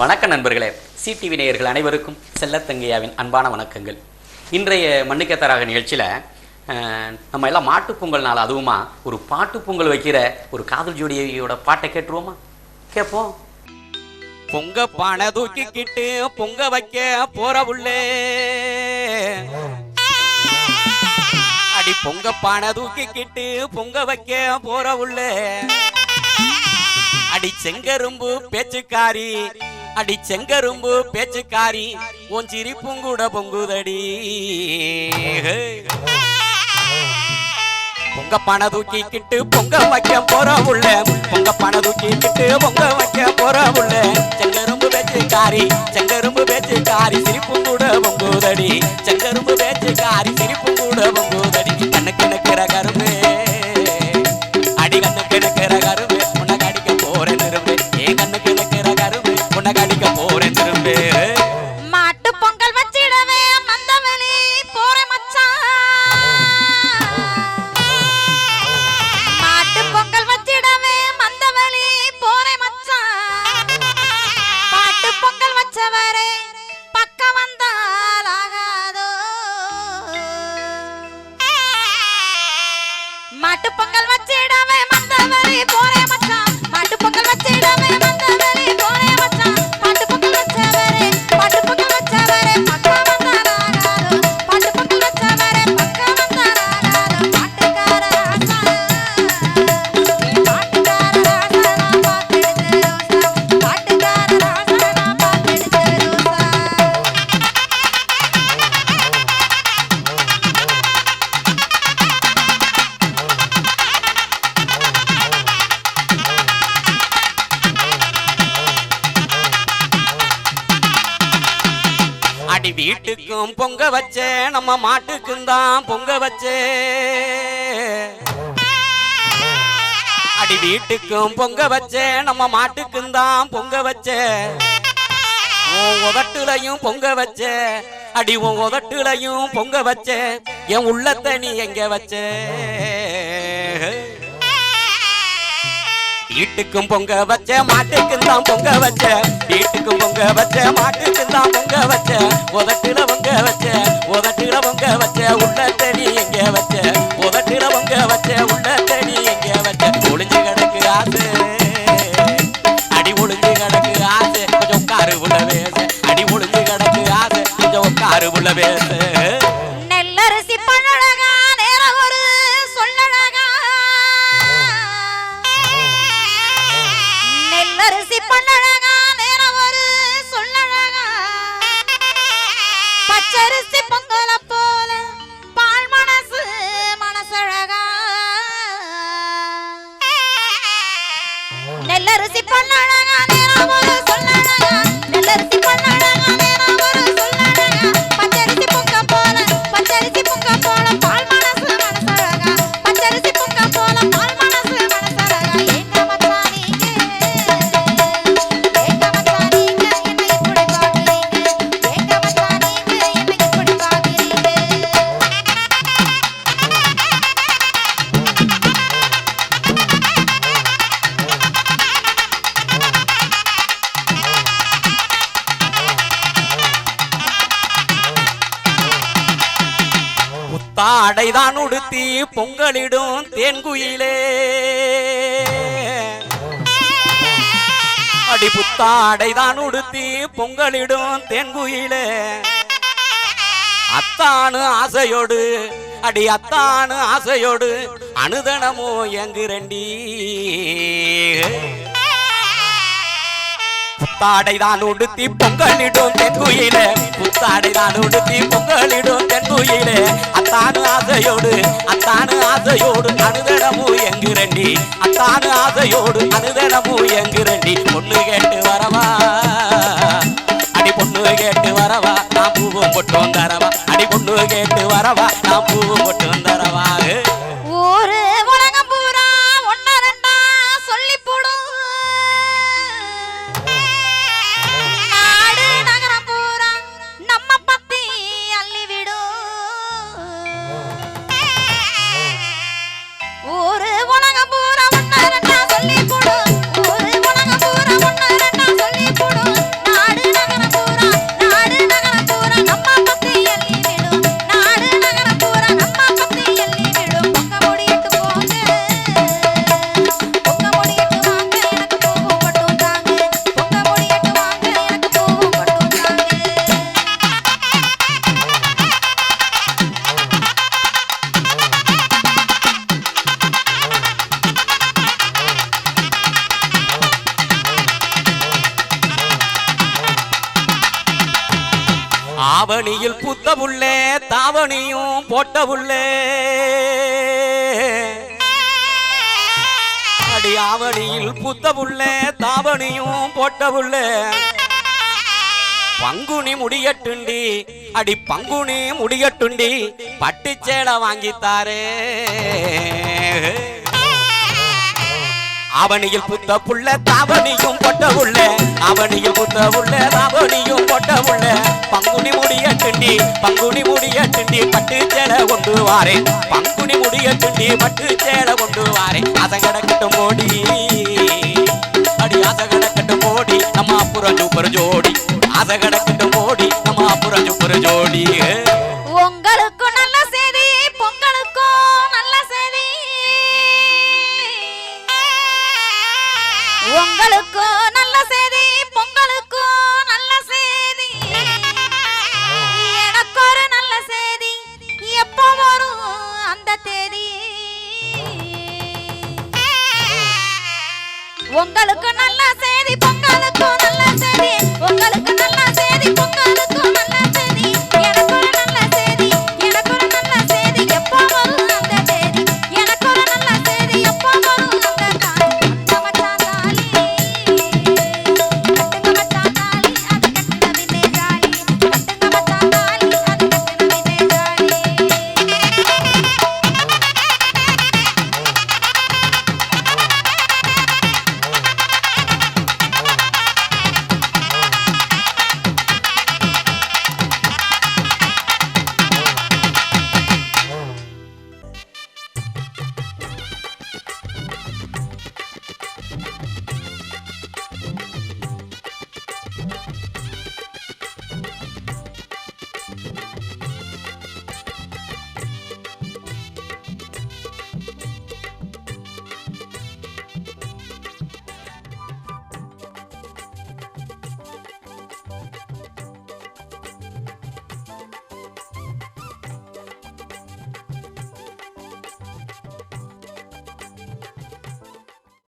வணக்க நண்பர்களே சிடிவி நேயர்கள் அனைவருக்கும் செல்லத்தங்கையாவின் அன்பான வணக்கங்கள். இன்றைய மண்ணுக்கத்தராக நிகழ்ச்சியில் நம்ம எல்லாம் மாட்டுப் பொங்கல் நாள் அதுவுமா ஒரு பாட்டுப்பொங்கல் வைக்கிற ஒரு காதல் ஜோடியோட பாட்டை கேட்டுருவோமா? கேட்போம் பொங்க பானை தூக்கிக்கிட்டு பொங்க வைக்க போற உள்ளே. அடி பொங்க பானை தூக்கிக்கிட்டு பொங்க வைக்க போற உள்ளே. அடி செங்கரும்பு பேச்சுக்காரி அடி செங்கரும்பு பேச்சுக்காரி உன் சிரிப்பும் கூட பொங்குதடி. பொங்க பண தூக்கிக்கிட்டு பொங்க வைக்க போற உள்ள பொங்க பண தூக்கிக்கிட்டு பொங்க வைக்க போற உள்ள. செங்கரும்பு பேச்சுக்காரி செங்கரும்பு பேச்சுக்காரி சிரிப்பும் கூட பொங்குதடி. செங்கரும்பு பேச்சுக்காரி சிரிப்பும் கூட பொங்குதடி. boy. வீட்டுக்கும் பொங்க வச்சே நம்ம மாட்டுக்கும் தான் பொங்க வச்சே. அடி வீட்டுக்கும் பொங்க வச்சே நம்ம மாட்டுக்கும் தான் பொங்க வச்சே. உன் உதட்டுலையும் பொங்க வச்சே அடி உன் உதட்டுலையும் பொங்க வச்சே. என் உள்ளத்தை நீ எங்க வச்சே? வீட்டுக்கும் பொங்க வச்ச மாட்டுக்கும் தான் பொங்க வச்ச. வீட்டுக்கும் பொங்க வச்ச மாட்டுக்கும் தான் பொங்க வச்ச. உதட்டுல பொங்க வச்ச உதட்டுல பொங்க வச்ச. உள்ள தெரியும் நெல்லரிசி பல்லழகா பாடைதான் உடுத்தி பொங்கலிடும் தேன்குயிலே. அடி புத்தாடைதான் உடுத்தி பொங்கலிடும் தேன்குயிலே. அத்தானு ஆசையோடு அடி அத்தானு ஆசையோடு அனுதனமோ எங்குரண்டி புத்தாடை தான் உடுத்தி பொங்கலிடும் தென்குயிலே புத்தாடை தான் உடுத்தி பொங்கலிடும் தென்குயிலே அத்தானு ஆசையோடு அத்தானு ஆசையோடு அனுதனமு எங்குரண்டி. அத்தானு ஆசையோடு அனுதனமு எங்குரண்டி. பொண்ணு கேட்டு வரவா? அடி பொண்ணு கேட்டு வரவா? நான் பூவும் பொட்டும் தரவா. அடி பொண்ணு கேட்டு வரவா? நான் புத்த புள்ளே தாவணியும் போட்ட புள்ளே அடி ஆவணியில் புத்த புள்ளே தாவணியும் போட்ட புள்ளே பங்குனி முடியட்டுண்டி அடி பங்குனி முடியட்டுண்டி பட்டுச்சேலை வாங்கித்தாரே. அவனியில் புத்த புள்ள தாவணியும் கொட்ட உள்ள. அவனியில் புத்த உள்ள தாவணியும் கொட்ட உள்ள. பங்குனி முடிய திண்டி பங்குனி முடிய திண்டி பட்டு சேல கொண்டு வாரே. பங்குனி முடிய திண்டி பட்டு சேல கொண்டு வாரேன் அதங்கடக்கட்டும் மோடி. அடி அதங்கடக்கட்டும் மோடி. நம்ம அப்புறம் சூப்பர் ஜோடி. உங்களுக்கும் நல்ல செய்தி பொங்கலுக்கும் நல்ல செய்தி எனக்கு ஒரு நல்ல செய்தி எப்போ வரும் அந்த தேதி? உங்களுக்கு நல்ல